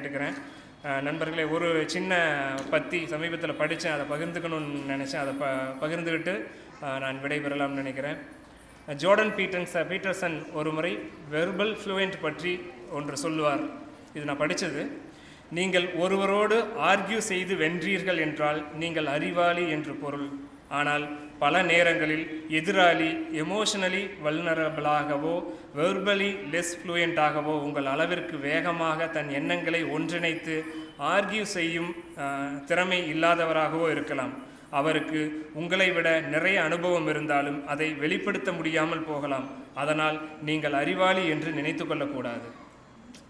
எடுக்கிறேன். நண்பர்களே ஒரு சின்ன பத்தி சமீபத்தில் படித்தேன் அதை பகிர்ந்துக்கணும்னு நினச்சேன். அதை ப பகிர்ந்துக்கிட்டு நான் விடைபெறலாம்னு நினைக்கிறேன். ஜோர்டன் பீட்டன்ஸ் பீட்டர்சன் ஒரு முறை வெர்பல் ஃப்ளூயண்ட் பற்றி ஒன்று சொல்லுவார். இது நான் படித்தது நீங்கள் ஒருவரோடு ஆர்கியூ செய்து வென்றீர்கள் என்றால் நீங்கள் அறிவாளி என்று பொருள். ஆனால் பல நேரங்களில் எதிராளி எமோஷனலி வல்னரபிளாகவோ வெர்பலி லெஸ் ஃப்ளூயண்ட்டாகவோ உங்கள் அளவிற்கு வேகமாக தன் எண்ணங்களை ஒன்றிணைத்து ஆர்கியூ செய்யும் திறமை இல்லாதவராகவோ இருக்கலாம். அவருக்கு உங்களை விட நிறைய அனுபவம் இருந்தாலும் அதை வெளிப்படுத்த முடியாமல் போகலாம். அதனால் நீங்கள் அறிவாளி என்று நினைத்து கொள்ளக்கூடாது.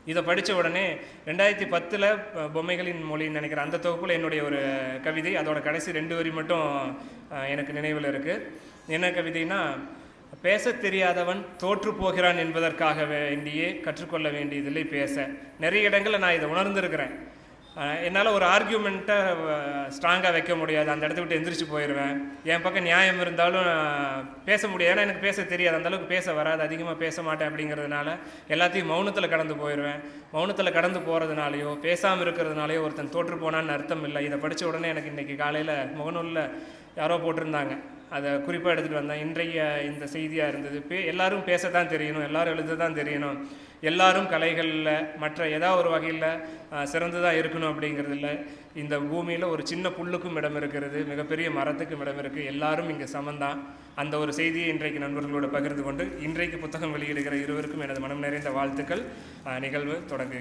இதை படித்த உடனே ரெண்டாயிரத்தி பத்தில் பொம்மைகளின் மொழின்னு நினைக்கிறேன் அந்த தொகுப்பில் என்னுடைய ஒரு கவிதை அதோட கடைசி ரெண்டு வரி மட்டும் எனக்கு நினைவில் இருக்குது என்ன கவிதைனா பேசத் தெரியாதவன் தோற்று போகிறான் என்பதற்காக வேண்டியே கற்றுக்கொள்ள வேண்டியதில்லை பேச. நிறைய இடங்களில் நான் இதை உணர்ந்திருக்கிறேன். என்னால் ஒரு ஆர்கியூமெண்ட்டை ஸ்ட்ராங்காக வைக்க முடியாது. அந்த இடத்த விட்டு எந்திரிச்சு போயிடுவேன் என் பக்கம் நியாயம் இருந்தாலும் நான் பேச முடியாது. ஏன்னா எனக்கு பேச தெரியாது. அந்தளவுக்கு பேச வராது. அதிகமாக பேச மாட்டேன் அப்படிங்கிறதுனால எல்லாத்தையும் மௌனத்தில் கடந்து போயிடுவேன் மௌனத்தில் கடந்து போகிறதுனாலையோ பேசாமல் இருக்கிறதுனாலையோ ஒருத்தன் தோற்று போனான்னு அர்த்தம் இல்லை. இதை படித்த உடனே எனக்கு இன்றைக்கி காலையில் முகநூலில் யாரோ போட்டிருந்தாங்க. அதை குறிப்பாக எடுத்துகிட்டு வந்தேன். இன்றைய இந்த செய்தியாக இருந்தது பே எல்லாரும் பேச தான் தெரியணும் எல்லாரும் எழுத தான் தெரியணும். எல்லாரும் கலைகளில் மற்ற ஏதாவது ஒரு வகையில் சிறந்ததாக இருக்கணும் அப்படிங்கிறது இல்லை. இந்த பூமியில் ஒரு சின்ன புல்லுக்கும் இடம் இருக்கிறது மிகப்பெரிய மரத்துக்கும் இடம் இருக்குது எல்லாரும் இங்கே சமந்தான். அந்த ஒரு செய்தியை இன்றைக்கு நண்பர்களோடு பகிர்ந்து கொண்டு இன்றைக்கு புத்தகம் வெளியிடுகிற இருவருக்கும் எனது மனம் நிறைந்த வாழ்த்துக்கள். நிகழ்வு தொடங்குகிறது.